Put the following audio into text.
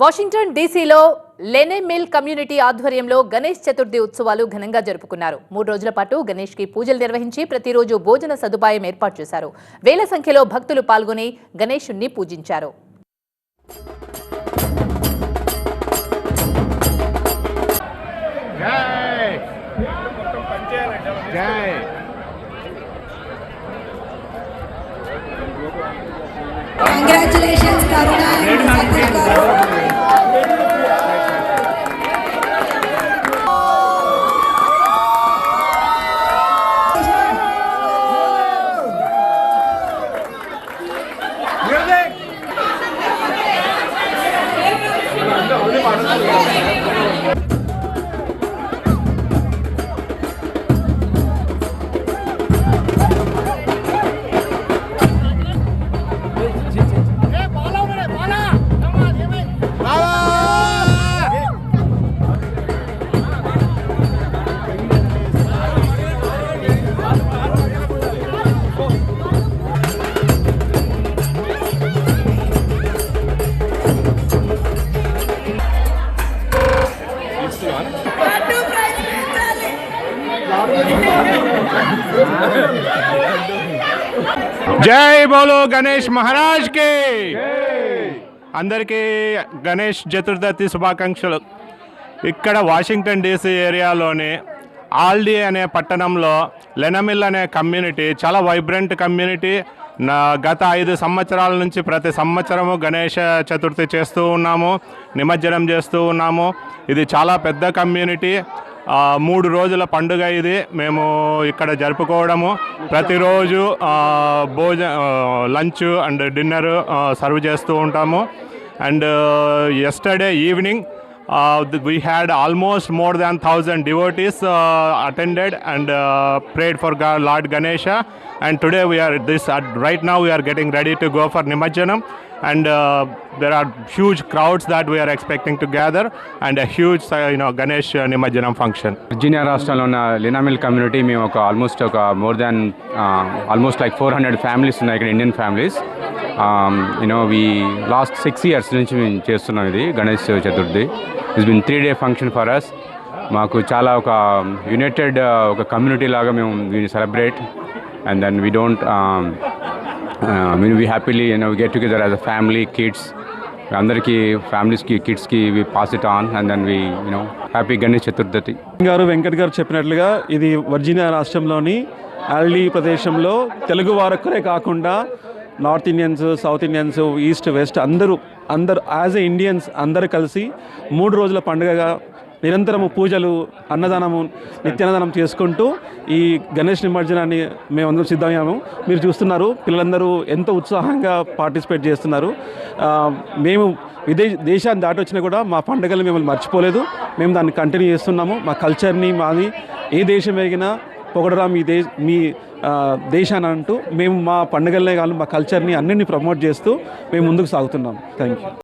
Washington డీసీలో లెనే మిల్ కమ్యూనిటీ ఆధ్వర్యంలో గణేష్ చతుర్థి ఉత్సవాలు ఘనంగా జరుపుకున్నారు. మూడు రోజుల పాటు గణేష్కి పూజలు నిర్వహించి ప్రతిరోజు భోజన సదుపాయం ఏర్పాటు చేశారు. వేల సంఖ్యలో భక్తులు పాల్గొని గణేషుణ్ణి పూజించారు. Congratulations. 最高! జై బోలో గణేష్ మహారాజ్కి. అందరికీ గణేష్ చతుర్థి శుభాకాంక్షలు. ఇక్కడ వాషింగ్టన్ డీసీ ఏరియాలోని ఆల్డీ అనే పట్టణంలో లెనమిల్ అనే కమ్యూనిటీ చాలా వైబ్రెంట్ కమ్యూనిటీ నా గత ఐదు సంవత్సరాల నుంచి ప్రతి సంవత్సరము గణేష చతుర్థి చేస్తూ ఉన్నాము నిమజ్జనం చేస్తూ ఉన్నాము. ఇది చాలా పెద్ద కమ్యూనిటీ. మూడు రోజుల పండుగ ఇది. మేము ఇక్కడ జరుపుకోవడము. ప్రతిరోజు భోజ లంచ్ అండ్ డిన్నర్ సర్వ్ చేస్తూ ఉంటాము. And yesterday evening we had almost more than thousand devotees attended and prayed for lord Ganesha and today we're this right now we're getting ready to go for నిమజ్జనం and uh, there are huge crowds that we are expecting to gather and a huge uh, you know ganesh uh, nimajjanam function. Virginia రాష్ట్రంలో ఉన్న లినామిల్ community మేము ఒక almost ఒక more than almost like four hundred families ఉన్నాయి ఇక్కడ Indian families you know we last six years నుంచి మేము చేస్తున్నాం ఇది Ganesh Chaturthi. It's been three day function for us మాకు చాలా ఒక యునైటెడ్ ఒక కమ్యూనిటీ లాగా మేము దీన్ని celebrate and then we don't mean we happily you know get together as a family kids అందరికీ ఫ్యామిలీస్కి కిడ్స్కి we pass it on and then we you know happy Ganesh Chaturthi గారు వెంకట్ గారు చెప్పినట్లుగా ఇది వర్జీనియా రాష్ట్రంలోని ఆల్డీ ప్రదేశంలో తెలుగు వారొక్కరే కాకుండా north Indians south Indians east west అందరూ అందరు యాజ్ ఎ ఇండియన్స్ అందరు కలిసి మూడు రోజుల పండుగగా నిరంతరము పూజలు అన్నదానము నిత్యాన్నదానం చేసుకుంటూ ఈ గణేష్ నిమజ్జనాన్ని మేమందరం సిద్ధమయ్యాము. మీరు చూస్తున్నారు పిల్లలందరూ ఎంతో ఉత్సాహంగా పార్టిసిపేట్ చేస్తున్నారు. మేము విదే దేశాన్ని దాటి వచ్చినా కూడా మా పండుగలు మిమ్మల్ని మర్చిపోలేదు. మేము దాన్ని కంటిన్యూ చేస్తున్నాము. మా కల్చర్ని మాది ఏ దేశం ఎగినా పొగడరా మీ దే మీ దేశాన్ని అంటూ మేము మా పండుగలనే కాదు మా కల్చర్ని అన్నింటినీ ప్రమోట్ చేస్తూ మేము ముందుకు సాగుతున్నాం. Thank you